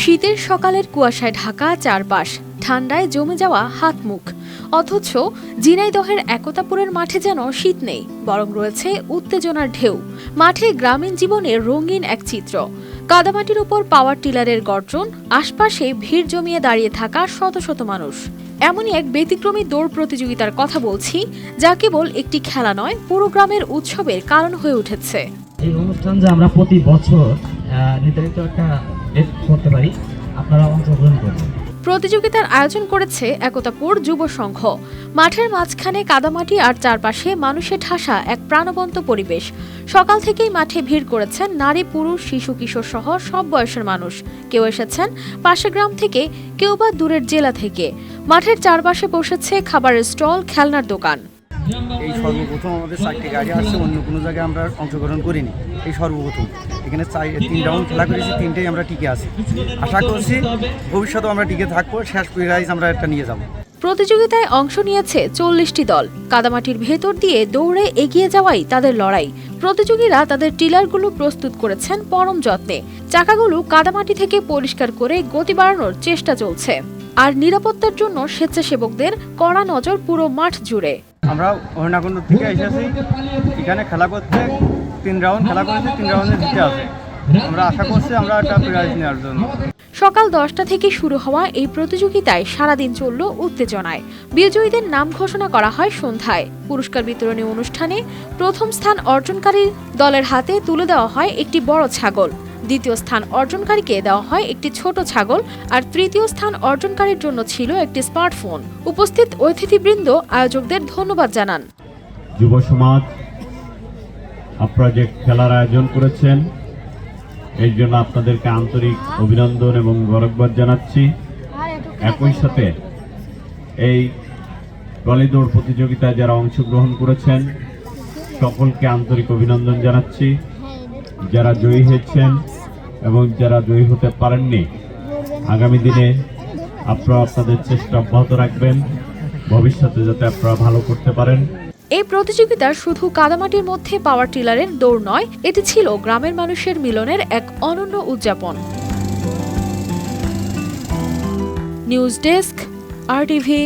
শীতের সকালের কুয়াশায় ঢাকা চারপাশ, ঠান্ডায় জমে যাওয়া হাত মুখ। অথচ জিনাইদহের একতাপুরের মাঠে যেন শীত নেই, বরং রয়েছে উত্তেজনার ঢেউ। মাঠে গ্রামীণ জীবনের রঙিন এক চিত্র। কাদামাটির উপর পাওয়ার টিলারের গর্জন, আশপাশে ভিড় জমিয়ে দাঁড়িয়ে থাকা শত শত মানুষ। এমনই এক ব্যতিক্রমী দৌড় প্রতিযোগিতার কথা বলছি, যা কেবল একটি খেলা নয়, পুরো গ্রামের উৎসবের কারণ হয়ে উঠেছে। এই অনুষ্ঠান যে আমরা প্রতি বছর নির্ধারিত একটা করতে পারি আপনারা অংশগ্রহণ করবেন। প্রতিযোগিতার আয়োজন করেছে একতাপুর যুব সংঘ। মাঠের মাঝখানে কাদামাটি আর চারপাশে মানুষে ঠাসা এক প্রাণবন্ত পরিবেশ। সকাল থেকেই মাঠে ভিড় করেছেন নারী, পুরুষ, শিশু, কিশোর সহ সব বয়সের মানুষ। কেউ এসেছেন পাশের গ্রাম থেকে, কেউ বা দূরের জেলা থেকে। মাঠের চারপাশে বসেছে খাবারের স্টল, খেলনার দোকান। এই সর্বপ্রথম আমাদের চারটি গাড়ি আসছে, অন্য কোনো জায়গায় আমরা অংশগ্রহণ করিনি। এই সর্বপ্রথম। এখানে চাই তিন রাউন্ড খেলা করেছি, তিনটেই আমরা টিকে আছি। আশা করছি ভবিষ্যতেও আমরা টিকে থাকব, শেষ প্রাইজ আমরা একটা নিয়ে যাব। প্রতিযোগিতায় অংশ নিয়েছে চল্লিশটি দল। কাদামাটির ভেতর দিয়ে দৌড়ে এগিয়ে যাওয়াই তাদের লড়াই। প্রতিযোগীরা তাদের টিলারগুলো প্রস্তুত করেছেন পরম যত্নে। চাকাগুলো কাদামাটি থেকে পরিষ্কার করে গতি বাড়ানোর চেষ্টা চলছে। আর নিরাপত্তার জন্য স্বেচ্ছাসেবকদের কড়া নজর পুরো মাঠ জুড়ে। আমরা হরিণাকুণ্ড থেকে এসেছি এখানে খেলা করতে তিন রাউন্ড খেলা করেছি, তিন রাউন্ডে জিতে আছে। আমরা আশা করছি আমরা একটা প্রাইজ নেওয়ার জন্য। সকাল দশটা থেকে শুরু হওয়া এই প্রতিযোগিতায় সারাদিন চলল উত্তেজনায়। বিজয়ীদের নাম ঘোষণা করা হয় সন্ধ্যায়। পুরস্কার বিতরণী অনুষ্ঠানে প্রথম স্থান অর্জনকারী দলের হাতে তুলে দেওয়া হয় একটি বড় ছাগল। দ্বিতীয় স্থান অর্জনকারীকে দেওয়া হয় একটি ছোট ছাগল আর তৃতীয় স্থান অর্জনকারীর জন্য ছিল একটি স্মার্টফোন। উপস্থিত অতিথিবৃন্দ, আয়োজকদের ধন্যবাদ জানান। যুব সমাজ আপনারা যে খেলার আয়োজন করেছেন। এর জন্য আপনাদেরকে আন্তরিক অভিনন্দন এবং গৌরববাদ জানাচ্ছি। একই সাথে এই টলি দৌড় প্রতিযোগিতায় যারা অংশগ্রহণ করেছেন, সকলকে আন্তরিক অভিনন্দন জানাচ্ছি। যারা জয়ী হয়েছেন এবং যারা জয়ী হতে পারেননি, আগামী দিনে আপনারা আপনাদের চেষ্টা অব্যাহত রাখবেন। ভবিষ্যতে যাতে আপনারা ভালো করতে পারেন। এই প্রতিযোগিতা শুধু কাদামাটির মধ্যে পাওয়ার টিলারের দৌড় নয়, এটি ছিল গ্রামের মানুষের মিলনের এক অনন্য উদযাপন। News desk, R TV.